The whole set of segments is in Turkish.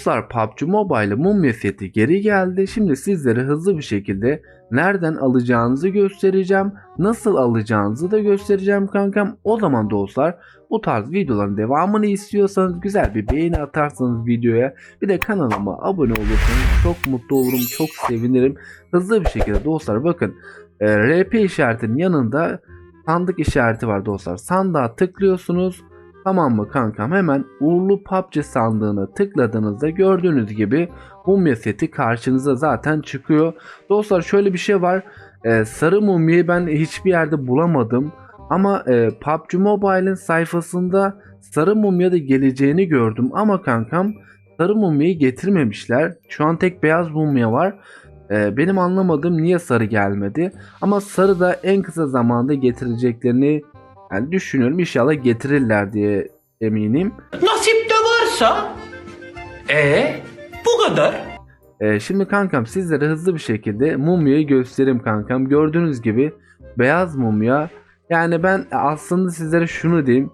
Dostlar PUBG Mobile mumya seti geri geldi. Şimdi sizlere hızlı bir şekilde nereden alacağınızı göstereceğim. Nasıl alacağınızı da göstereceğim kankam. O zaman dostlar bu tarz videoların devamını istiyorsanız güzel bir beğeni atarsanız videoya bir de kanalıma abone olursanız çok mutlu olurum. Çok sevinirim. Hızlı bir şekilde dostlar bakın e, RP işaretinin yanında sandık işareti var dostlar. Sandığa tıklıyorsunuz. Tamam mı kankam hemen uğurlu PUBG sandığına tıkladığınızda gördüğünüz gibi mumya seti karşınıza zaten çıkıyor. Dostlar şöyle bir şey var. Ee, sarı mumyayı ben hiçbir yerde bulamadım. Ama e, PUBG Mobile'in sayfasında sarı mumya da geleceğini gördüm. Ama kankam sarı mumyayı getirmemişler. Şu an tek beyaz mumya var. Ee, benim anlamadığım niye sarı gelmedi. Ama sarı da en kısa zamanda getireceklerini yani düşünüyorum inşallah getirirler diye eminim. Nasip de varsa. E bu kadar. Ee, şimdi kankam sizlere hızlı bir şekilde mumyayı göstereyim kankam. Gördüğünüz gibi beyaz mumya. Yani ben aslında sizlere şunu diyeyim.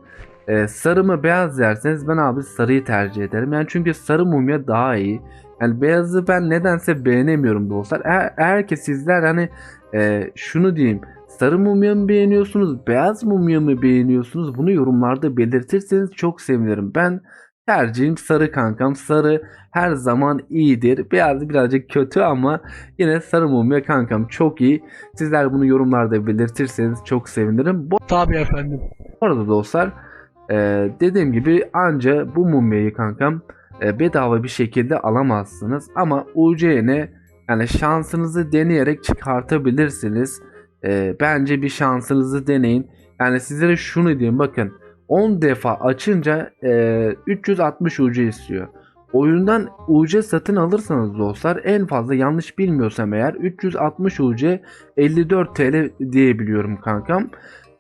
Ee, sarı mı beyaz derseniz ben abi sarıyı tercih ederim. Yani çünkü sarı mumya daha iyi. Yani beyazı ben nedense beğenemiyorum dostlar. Eğer, eğer ki sizler hani e, şunu diyeyim. Sarı mumya mı beğeniyorsunuz, beyaz mumya mı beğeniyorsunuz? Bunu yorumlarda belirtirseniz çok sevinirim. Ben tercihim sarı kankam. Sarı her zaman iyidir. Beyaz birazcık kötü ama yine sarı mumya kankam çok iyi. Sizler bunu yorumlarda belirtirseniz çok sevinirim. Bu Tabii efendim. arada dostlar e, dediğim gibi anca bu mumyayı kankam e, bedava bir şekilde alamazsınız. Ama UC'ne yani şansınızı deneyerek çıkartabilirsiniz. E, bence bir şansınızı deneyin. Yani sizlere şunu diyeyim bakın 10 defa açınca e, 360 UC istiyor. Oyundan UC satın alırsanız dostlar en fazla yanlış bilmiyorsam eğer 360 UC 54 TL diyebiliyorum kankam.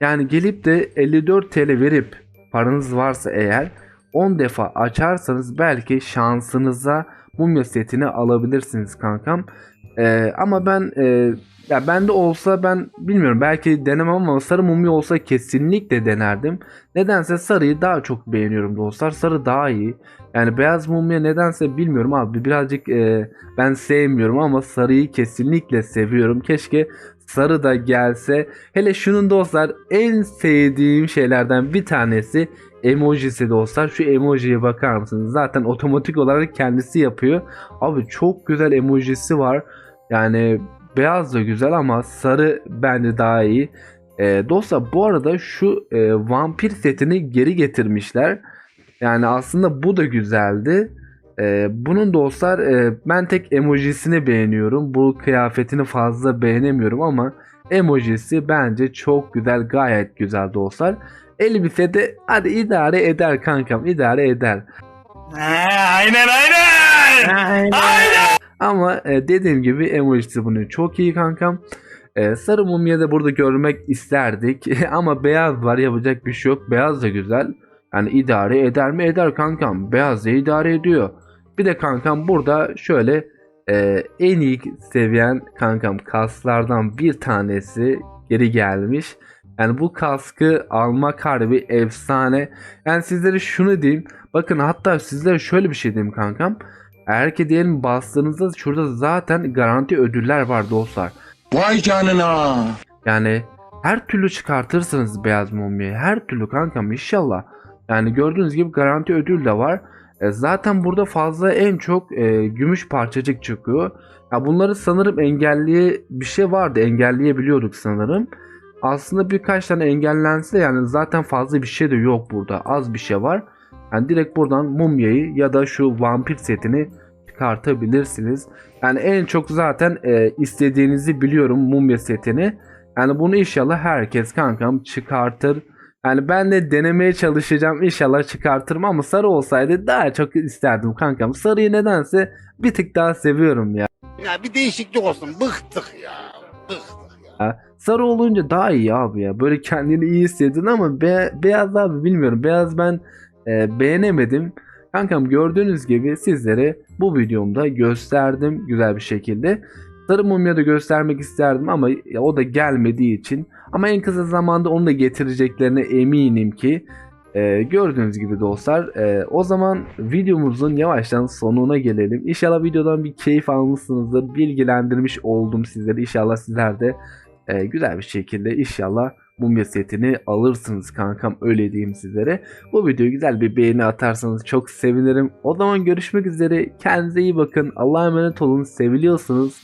Yani gelip de 54 TL verip paranız varsa eğer 10 defa açarsanız belki şansınıza mumya setini alabilirsiniz kankam. Ee, ama ben e, ya bende olsa ben bilmiyorum belki denemem ama sarı mumya olsa kesinlikle denerdim. Nedense sarıyı daha çok beğeniyorum dostlar. Sarı daha iyi. Yani beyaz mumya nedense bilmiyorum abi birazcık e, ben sevmiyorum ama sarıyı kesinlikle seviyorum. Keşke sarı da gelse. Hele şunun dostlar en sevdiğim şeylerden bir tanesi emojisi dostlar. Şu emojiye bakar mısınız? Zaten otomatik olarak kendisi yapıyor. Abi çok güzel emojisi var. Yani beyaz da güzel ama sarı bence daha iyi. Ee, dostlar bu arada şu e, vampir setini geri getirmişler. Yani aslında bu da güzeldi. Ee, bunun dostlar e, ben tek emojisini beğeniyorum. Bu kıyafetini fazla beğenemiyorum ama emojisi bence çok güzel gayet güzel dostlar. Elbise de hadi idare eder kankam idare eder. aynen aynen. Ama e, dediğim gibi emojisi bunu çok iyi kankam. E, sarı mumya da burada görmek isterdik. Ama beyaz var yapacak bir şey yok. Beyaz da güzel. Yani idare eder mi eder kankam. Beyaz da idare ediyor. Bir de kankam burada şöyle e, en iyi seviyen kankam kaslardan bir tanesi geri gelmiş. Yani bu kaskı almak harbi efsane. Yani sizlere şunu diyeyim. Bakın hatta sizlere şöyle bir şey diyeyim kankam. Eğer ki diyelim bastığınızda şurada zaten garanti ödüller var dostlar. Vay canına. Yani her türlü çıkartırsınız beyaz mumyayı. Her türlü kankam inşallah. Yani gördüğünüz gibi garanti ödül de var. E, zaten burada fazla en çok e, gümüş parçacık çıkıyor. Ya bunları sanırım engelliye bir şey vardı. Engelleyebiliyorduk sanırım. Aslında birkaç tane engellense yani zaten fazla bir şey de yok burada. Az bir şey var. Yani direkt buradan mumyayı ya da şu vampir setini çıkartabilirsiniz. Yani en çok zaten e, istediğinizi biliyorum mumya setini. Yani bunu inşallah herkes kankam çıkartır. Yani ben de denemeye çalışacağım inşallah çıkartırım ama sarı olsaydı daha çok isterdim kankam. Sarıyı nedense bir tık daha seviyorum ya. Ya bir değişiklik olsun. Bıktık ya. Bıktık ya. Sarı olunca daha iyi abi ya. Böyle kendini iyi hissedin ama be- beyaz abi bilmiyorum. Beyaz ben e, beğenemedim. Kankam gördüğünüz gibi sizlere bu videomda gösterdim güzel bir şekilde. Sarı mumya da göstermek isterdim ama o da gelmediği için. Ama en kısa zamanda onu da getireceklerine eminim ki. Ee, gördüğünüz gibi dostlar e, o zaman videomuzun yavaştan sonuna gelelim. İnşallah videodan bir keyif almışsınızdır. Bilgilendirmiş oldum sizleri. İnşallah sizler de e, güzel bir şekilde inşallah mumya setini alırsınız kankam öyle diyeyim sizlere. Bu videoya güzel bir beğeni atarsanız çok sevinirim. O zaman görüşmek üzere. Kendinize iyi bakın. Allah'a emanet olun. Seviliyorsunuz.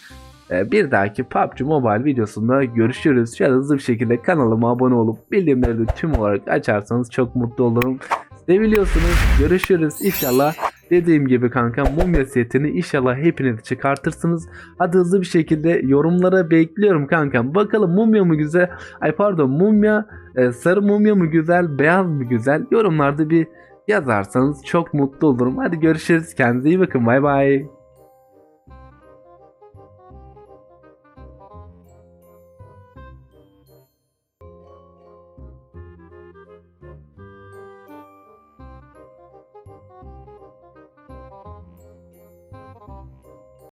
Ee, Bir dahaki PUBG Mobile videosunda görüşürüz. Şöyle hızlı bir şekilde kanalıma abone olup bildirimleri de tüm olarak açarsanız çok mutlu olurum. Seviliyorsunuz. Görüşürüz. İnşallah dediğim gibi kanka mumya setini inşallah hepiniz çıkartırsınız. Hadi hızlı bir şekilde yorumlara bekliyorum kankam. Bakalım mumya mı güzel? Ay pardon mumya e, sarı mumya mı güzel? Beyaz mı güzel? Yorumlarda bir yazarsanız çok mutlu olurum. Hadi görüşürüz. Kendinize iyi bakın. Bay bay.